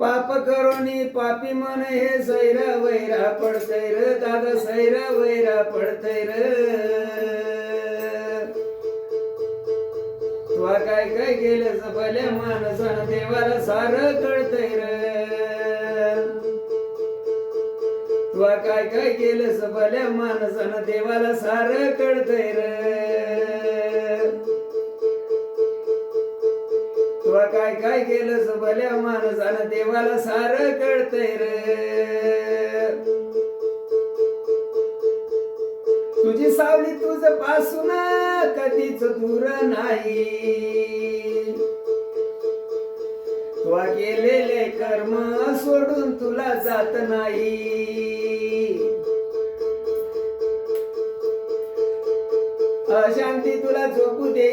पाप करोनी पापी मन हे सैरा वैरा पडतय र दादा सैरा वैरा पडतय र. तुला काय काय केलं भल्या माणसान देवाला सार कळतय र. तुला काय काय केलं भल्या माणसान देवाला सार कळतय र. तुला काय काय केलं भल्या माणसानं देवाला सार कळतय र. तुझी सावली तुझपासून कधीच दूर नाही. तुला केलेले कर्म सोडून तुला जात नाही. अशांती तुला झोपू देई